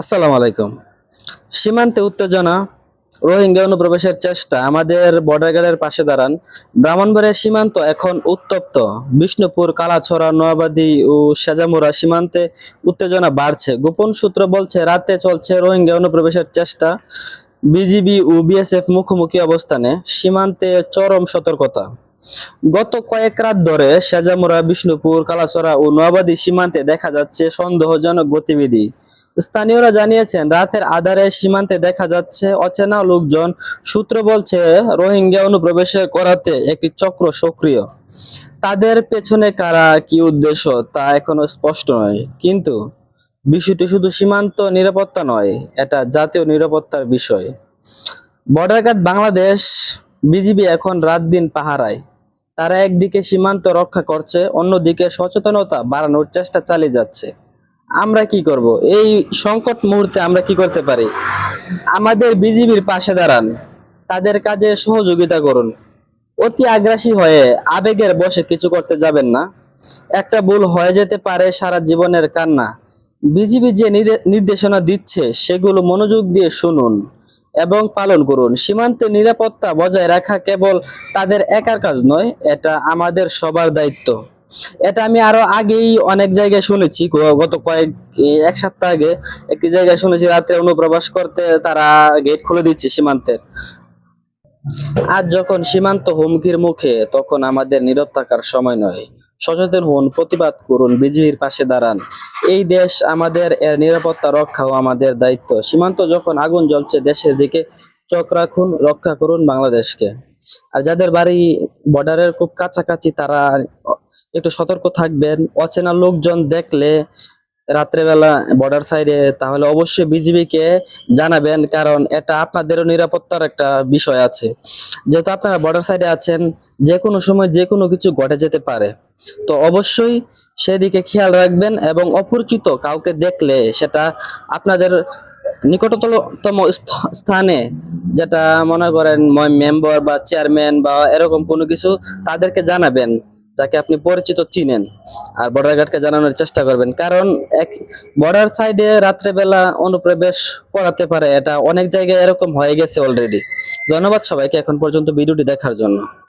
আসসালামু আলাইকুম। সীমান্তে উত্তেজনা, রোহিঙ্গা অনুপ্রবেশের চেষ্টা, আমাদের বর্ডার গার্ডের পাশে দাঁড়ান। ব্রাহ্মণবাড়িয়ার সীমান্ত এখন উত্তপ্ত। বিষ্ণুপুর, কালাছড়া, নোয়াবাদী ও সেজামুরা সীমান্তে উত্তেজনা বাড়ছে। গোপন সূত্র বলছে, রাতে চলছে রোহিঙ্গা অনুপ্রবেশের চেষ্টা। বিজিবি ও বিএসএফ মুখোমুখি অবস্থানে। সীমান্তে চরম সতর্কতা। গত কয়েক রাত ধরে সেজামুরা বিষ্ণুপুর, কালাছড়া ও নোয়াবাদী সীমান্তে দেখা যাচ্ছে সন্দেহজনক গতিবিধি। স্থানীয়রা জানিয়েছেন, রাতের আধারে সীমান্তে দেখা যাচ্ছে অচেনা লোকজন। সূত্র বলছে, রোহিঙ্গা অনুপ্রবেশে করাতে একটি চক্র সক্রিয়। তাদের পেছনে কারা কি উদ্দেশ্য তা এখনও স্পষ্ট নয়। কিন্তু বিষয়টি শুধু সীমান্ত নিরাপত্তা নয়, এটা জাতীয় নিরাপত্তার বিষয়। বর্ডার গার্ড বাংলাদেশ, বিজিবি এখন রাত দিন পাহারায়। তারা একদিকে সীমান্ত রক্ষা করছে, অন্যদিকে সচেতনতা বাড়ানোর চেষ্টা চালিয়ে যাচ্ছে। আমরা কি করব? এই সংকট মুহূর্তে আমরা কি করতে পারি? আমাদের বিজিবির পাশে দাঁড়ান। তাদের কাজে সহযোগিতা করুন। অতি আগ্রাসী হয়ে আবেগের বসে কিছু করতে যাবেন না। একটা ভুল হয়ে যেতে পারে সারা জীবনের কান্না। বিজিবি যে নির্দে- নির্দেশনা দিচ্ছে, সেগুলো মনোযোগ দিয়ে শুনুন এবং পালন করুন। সীমান্তে নিরাপত্তা বজায় রাখা কেবল তাদের একার কাজ নয়, এটা আমাদের সবার দায়িত্ব। এটা আমি আরও আগেই অনেক জায়গায় শুনেছি গত কয়েক এক সপ্তাহ আগে একটি জায়গায় শুনেছি, রাত্রে অনুপ্রবেশ করতে তারা গেট খুলে দিচ্ছে সীমান্তের আজ যখন সীমান্ত হুমকির মুখে, তখন আমাদের নীরব থাকার সময় নয়। সচেতন হন, প্রতিবাদ করুন, বিজিবির পাশে দাঁড়ান। এই দেশ আমাদের এর নিরাপত্তা, রক্ষাও আমাদের দায়িত্ব। সীমান্ত যখন আগুন জ্বলছে, দেশের দিকে চোখ রাখুন, রক্ষা করুন বাংলাদেশকে। আর যাদের বাড়ি বর্ডারের খুব কাছাকাছি, তারা একটু সতর্ক থাকবেন। অচেনা লোকজন দেখলে রাত্রেবেলা বর্ডার সাইডে তাহলে অবশ্যই বিজিবিকে জানাবেন, কারণ এটা আপনাদেরও নিরাপত্তার একটা বিষয় আছে। যেহেতু আপনারা বর্ডার সাইডে আছেন যে কোনো সময় যে কোনো কিছু ঘটে যেতে পারে। তো অবশ্যই সেদিকে খেয়াল রাখবেন এবং অপরিচিত কাউকে দেখলে সেটা আপনাদের নিকটতম স্থ- স্থানে যেটা মনে করেন মেম্বার বা চেয়ারম্যান বা এরকম কোনো কিছু তাদেরকে জানাবেন, যাকে আপনি পরিচিত চিনেন, আর বর্ডার গার্ডকে জানানোর চেষ্টা করবেন। কারণ এক বর্ডার সাইডে রাত্রেবেলা অনুপ্রবেশ করাতে পারে, এটা অনেক জায়গায় এরকম হয়ে গেছে অলরেডি ধন্যবাদ সবাইকে, এখন পর্যন্ত ভিডিওটি দেখার জন্য।